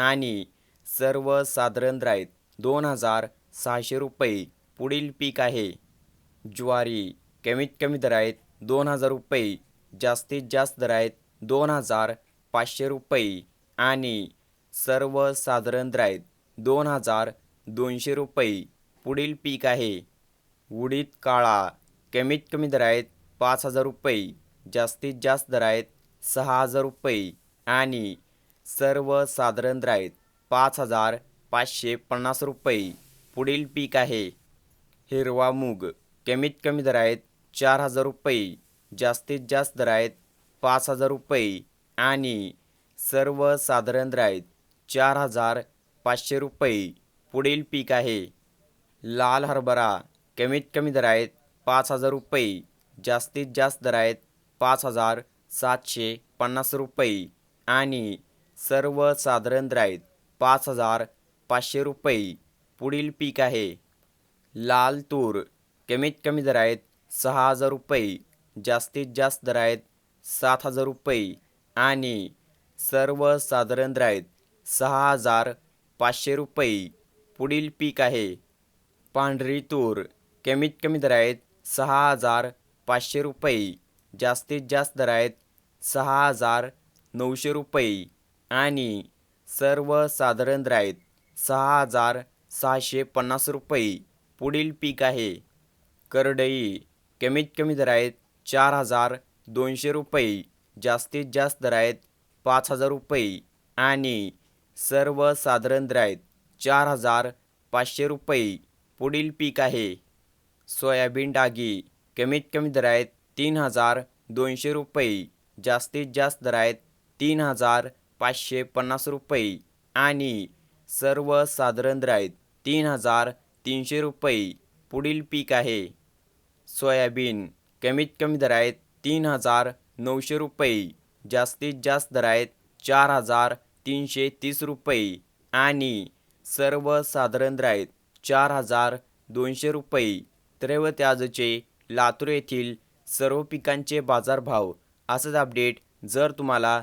आणि सर्वसाधारण साधारण आहेत दोन हजार सहाशे रुपये पुढील पीक आहे. ज्वारी कमीत कमी दर आहेत दोन हजार रुपये जास्तीत जास्त दर आहेत दोन हजार पाचशे रुपये आणि सर्वसाधारण साधारण आहेत दोन हजार दोनशे रुपये पुढील पीक आहे. उडीद काळा कमीत कमी दर आहेत पाच हजार रुपये जास्तीत जास्त दर आहेत सहा हजार रुपये आणि सर्वसाधारण साधारण आहेत पाच हजार पाचशे पन्नास रुपये. पुढील पीक आहे. हिरवा मूग कमीत कमी दर आहेत चार हजार रुपये. जास्तीत जास्त दर आहेत पाच हजार रुपये. आणि सर्वसाधारण साधारण आहेत चार हजार पाचशे रुपये. पुढील पीक आहे. लाल हरभरा कमीत कमी दर आहेत पाच हजार रुपये. जास्तीत जास्त दर आहेत पाच हजार सातशे पन्नास रुपये. आणि सर्वसाधारण साधारण आहेत पाच हजार पाचशे रुपये पुढील पीक आहे. लाल तूर कमीत कमी दर आहेत सहा हजार रुपये जास्तीत जास्त दर आहेत सात हजार रुपये आणि सर्वसाधारण साधारण आहेत सहा हजार पाचशे रुपये पुढील पीक आहे. पांढरी तूर कमीत कमी दर आहेत सहा हजार पाचशे रुपये जास्तीत जास्त दर आहेत सहा हजार नऊशे रुपये आणि सर्वसाधारण दर सहा हजार सहाशे पन्नास रुपये पुढील पीक आहे. करडई कमीत कमी दर आहेत चार हजार दोनशे रुपये जास्तीत जास्त दर आहेत पाच हजार रुपये आणि सर्वसाधारण दर आहेत चार हजार पाचशे रुपये पुढील पीक आहे. सोयाबीन डागी कमीत कमी दर आहेत तीन हजार दोनशे रुपये जास्तीत जास्त दर आहेत तीन हजार पाचशे पन्नास रुपये आणि सर्वसाधारण राईत आहेत तीन हजार तीनशे रुपये पुढील पीक आहे. सोयाबीन कमीत कमी दर आहेत तीन हजार नऊशे रुपये जास्तीत जास्त दर आहेत चार हजार तीनशे तीस रुपये आणि सर्वसाधारण राईत आहेत चार हजार दोनशे रुपये. तर आजचे लातूर येथील सर्व पिकांचे बाजारभाव असंच अपडेट जर तुम्हाला